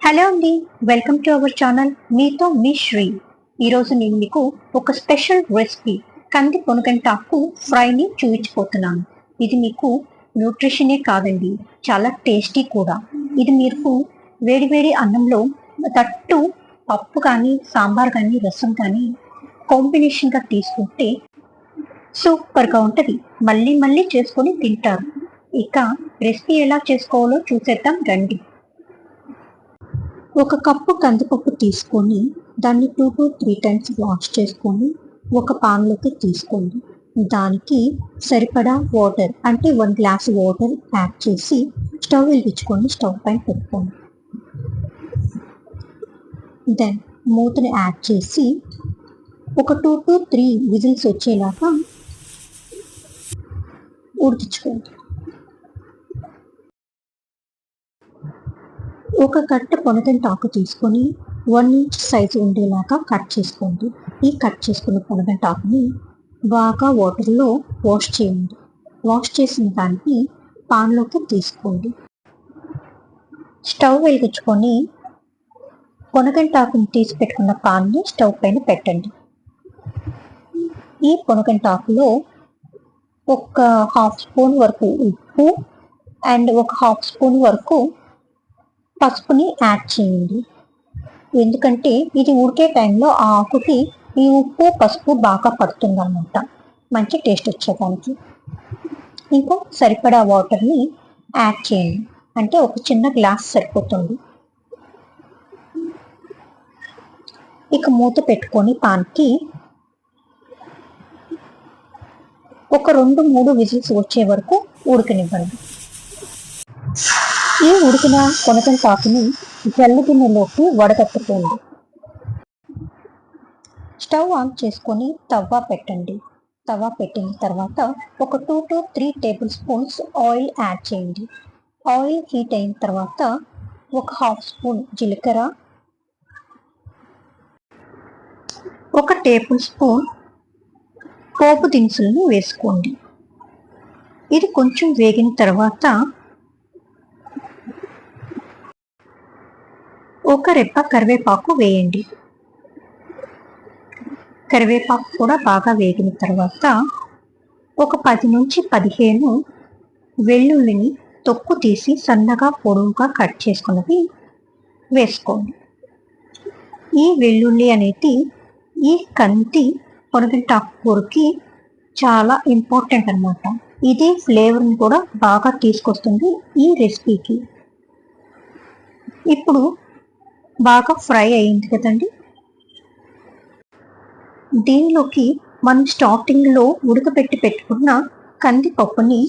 Hello అండి. Welcome to our channel మీతో మీ శ్రీ. ఈరోజు నేను మీకు ఒక స్పెషల్ రెసిపీ కంది పొనగంటాకు ఫ్రైని చూపించిపోతున్నాను ఇది మీకు న్యూట్రిషనే కాదండి చాలా టేస్టీ కూడా. ఇది మీకు వేడివేడి అన్నంలో తట్టు పప్పు కానీ సాంబార్ కానీ రసం కానీ కాంబినేషన్గా తీసుకుంటే సూపర్గా ఉంటుంది. మళ్ళీ మళ్ళీ చేసుకొని తింటారు. ఇక రెసిపీ ఎలా చేసుకోవాలో చూసేద్దాం రండి. ఒక కప్పు కందిపప్పు తీసుకొని దాన్ని two to three times wash చేసుకొని ఒక పాన్లోకి తీసుకోండి. దానికి సరిపడా వాటర్ అంటే వన్ గ్లాస్ వాటర్ యాడ్ చేసి స్టవ్ వెలిగించుకొని స్టవ్ పైన పెట్టుకోండి. దెన్ మూతని యాడ్ చేసి ఒక టూ టు త్రీ విజిల్స్ వచ్చేలాగా ఉడికించుకోండి. ఒక కట్ట పొనగంటాకు తీసుకొని వన్ ఇంచ్ సైజు ఉండేలాగా కట్ చేసుకోండి. ఈ కట్ చేసుకున్న పొనగంటాకుని బాగా వాటర్లో వాష్ చేయండి. వాష్ చేసిన దాన్ని పాన్లోకి తీసుకోండి. స్టవ్ వెలిగించుకొని పొనగంటాకుని తీసి పెట్టుకున్న పాన్ని స్టవ్ పైన పెట్టండి. ఈ పొనగంటాకులో ఒక హాఫ్ స్పూన్ వరకు ఉప్పు అండ్ ఒక హాఫ్ స్పూన్ వరకు పసుపుని యాడ్ చేయండి. ఎందుకంటే ఇది ఉడికే టైంలో ఆ ఆకుకి ఈ ఉప్పు పసుపు బాగా పడుతుంది అనమాట మంచి టేస్ట్ వచ్చేదానికి. ఇంకా సరిపడా వాటర్ని యాడ్ చేయండి. అంటే ఒక చిన్న గ్లాస్ సరిపోతుంది. ఇక మూత పెట్టుకొని పాన్కి ఒక రెండు మూడు విజిల్స్ వచ్చే వరకు ఉడకనివ్వండి. ఈ ఉడికిన కొనకం కాకుని జల్ల గిన్నెలోకి వడగట్టుకోండి స్టవ్ ఆన్ చేసుకొని తవ్వ పెట్టండి. తవ్వ పెట్టిన తర్వాత ఒక two to three tablespoons oil add చేయండి. ఆయిల్ హీట్ అయిన తర్వాత ఒక హాఫ్ స్పూన్ జీలకర్ర ఒక టేబుల్ స్పూన్ పోపు దినుసులను వేసుకోండి. ఇది కొంచెం వేగిన తర్వాత ఒక రెప్ప కరివేపాకు వేయండి. కరివేపాకు కూడా బాగా వేగిన తర్వాత ఒక పది నుంచి పదిహేను వెల్లుల్లిని తొక్కు తీసి సన్నగా పొడవుగా కట్ చేసుకున్నది వేసుకోండి. ఈ వెల్లుల్లి అనేది ఈ కంటి పొనగంటాకు కూరకి చాలా ఇంపార్టెంట్ అనమాట ఇది ఫ్లేవర్ని కూడా బాగా తీసుకొస్తుంది ఈ రెసిపీకి. ఇప్పుడు బాగా ఫ్రై అయింది కదండి. దీనిలోకి మనం స్టార్టింగ్లో ఉడకబెట్టి పెట్టుకున్న కందిపప్పుని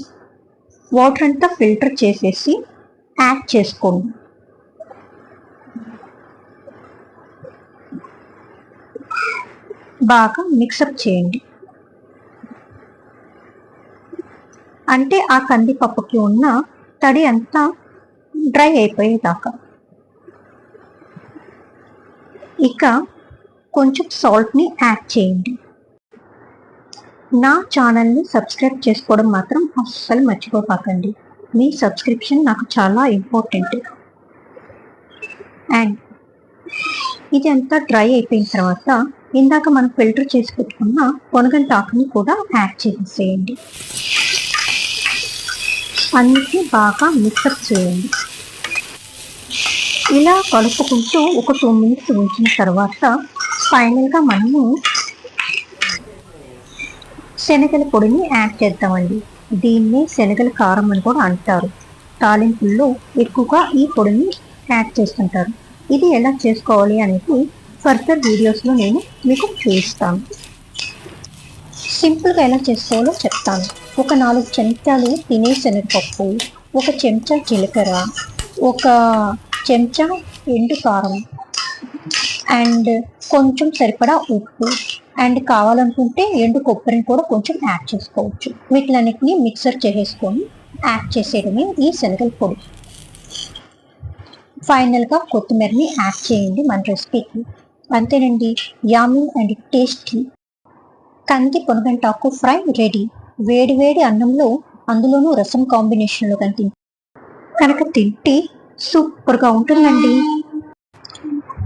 వాటర్ అంతా ఫిల్టర్ చేసేసి యాడ్ చేసుకోండి. బాగా మిక్సప్ చేయండి. అంటే ఆ కందిపప్పుకి ఉన్న తడి అంతా డ్రై అయిపోయేదాకా. ఇక కొంచెం సాల్ట్ని యాడ్ చేయండి. నా ఛానల్ని సబ్స్క్రైబ్ చేసుకోవడం మాత్రం అస్సలు మర్చిపోపాకండి మీ సబ్స్క్రిప్షన్ నాకు చాలా ఇంపార్టెంట్ అండ్ ఇది అంతా డ్రై అయిపోయిన తర్వాత ఇందాక మనం ఫిల్టర్ చేసి పెట్టుకున్న పొనగంటాకుని కూడా యాడ్ చేసేయండి. అన్నిటిని బాగా మిక్సప్ చేయండి. ఇలా కలుపుకుంటూ ఒక టూ మినిట్స్ ఉంచిన తర్వాత ఫైనల్గా మనము శనగల పొడిని యాడ్ చేద్దామండి. దీన్ని శనగల కారం అని కూడా అంటారు. తాలింపుల్లో ఎక్కువగా ఈ పొడిని యాడ్ చేస్తుంటారు. ఇది ఎలా చేసుకోవాలి అనేది ఫర్దర్ వీడియోస్లో నేను మీకు చూపిస్తాను. సింపుల్గా ఎలా చేసుకోవాలో చెప్తాను. ఒక నాలుగు చెంచాలు తినే శనగపప్పు ఒక చెంచా జీలకర్ర ఒక చెంచా ఎండు కారం అండ్ కొంచెం సరిపడా ఉప్పు అండ్ కావాలనుకుంటే ఎండు కొబ్బరిని కూడా కొంచెం యాడ్ చేసుకోవచ్చు. వీటిలన్నిటిని మిక్సర్ చేసేసుకొని యాడ్ చేసేయడమే ఈ శనగల పొడి. ఫైనల్గా కొత్తిమీరని యాడ్ చేయండి మన రెసిపీకి. అంతేనండి యామింగ్ అండ్ టేస్టీ కంది పొనగంటాకు ఫ్రై రెడీ. వేడి వేడి అన్నంలో అందులోనూ రసం కాంబినేషన్లో కనిపించింది కనుక తింటే సూపర్గా ఉంటుందండి.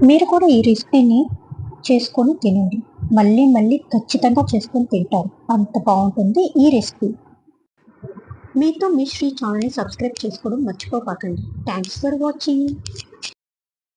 మీరు కూడా ఈ రెసిపీని చేసుకొని తినండి. మళ్ళీ మళ్ళీ ఖచ్చితంగా చేసుకొని తింటారు. అంత బాగుంటుంది ఈ రెసిపీ. మీతో మీ శ్రీ ఛానల్ని సబ్స్క్రైబ్ చేసుకోవడం మర్చిపోకండి. Thanks for watching